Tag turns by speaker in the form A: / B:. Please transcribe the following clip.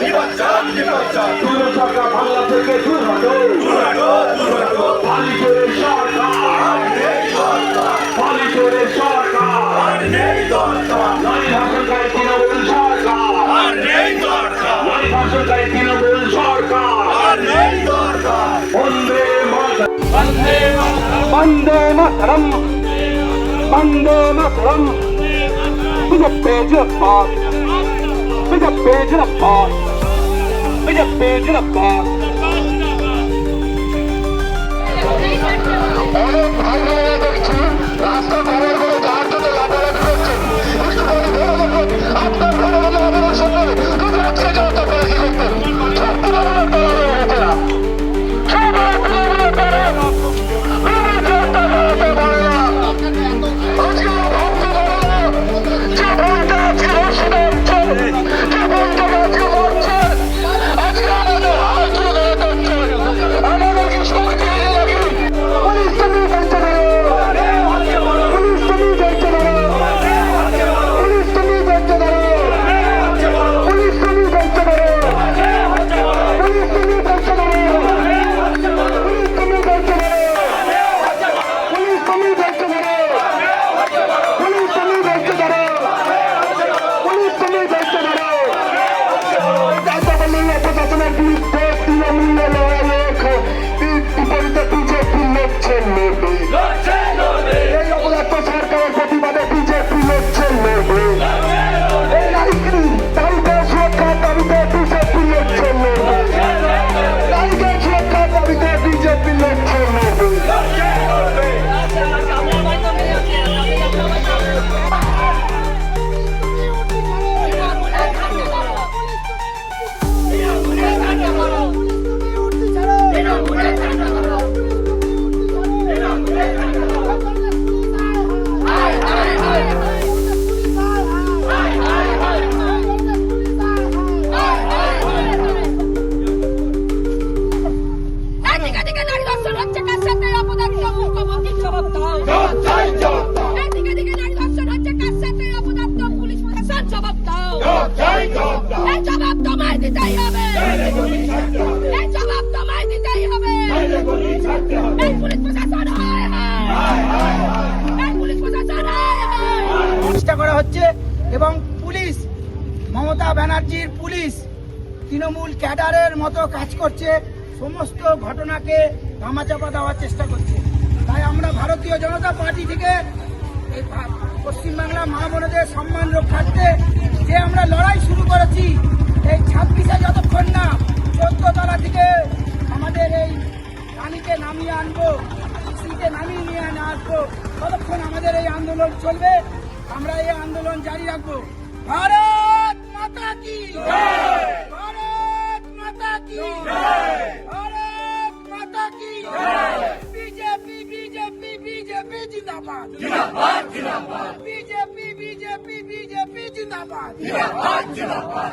A: নির্বাচন নির্বাচন
B: দূর সরকার বাংলা থেকে দূর হটো
A: দুরাটো দুরাটো
B: পালিচুরের সরকার
A: নেই দরকার
B: পালিচুরের সরকার
A: আর নেই দরকার
B: নারী ভাষণকারী তৃণমূল সরকার
A: আর নেই দরকার
B: নারী ভাষণকারী তৃণমূল সরকার
A: আর নেই দরকার
B: বন্দে মাতরম
A: বন্দে মাতরম
B: বন্দে মাতরম বন্দে মাতরম বিজেপি জিন্দাবাদ বিজেপি জিন্দাবাদ বিজেপি জিন্দাবাদ
A: Put your
C: in a box. ছাড়ো হবে এই জবাব হবে এই পুলিশ প্রশাসন
D: চেষ্টা করা হচ্ছে এবং পুলিশ, মমতা ব্যানার্জির পুলিশ তৃণমূল ক্যাডারের মতো কাজ করছে, সমস্ত ঘটনাকে ধামাচাপা দেওয়ার চেষ্টা করছে। তাই আমরা ভারতীয় জনতা পার্টি থেকে পশ্চিমবাংলা মা বোনদের সম্মান রক্ষার্থে যে আমরা লড়াই শুরু করেছি এই ছাব্বিশে যতক্ষণ না চোদ্দ তলা থেকে আমাদের এই রানীকে নামিয়ে আনব সিটে নামিয়ে নিয়ে না আসব ততক্ষণ আমাদের এই আন্দোলন চলবে। আমরা এই আন্দোলন জারি রাখব। ভারত মাতা কি? ভারত মাতা কি? ভারত মাতা কি? বিজেপি বিজেপি বিজেপি জিন্দাবাদ।
A: জিন্দাবাদ জিন্দাবাদ।
D: বিজেপি বিজেপি বিজেপি জিন্দাবাদ।
A: জিন্দাবাদ জিন্দাবাদ।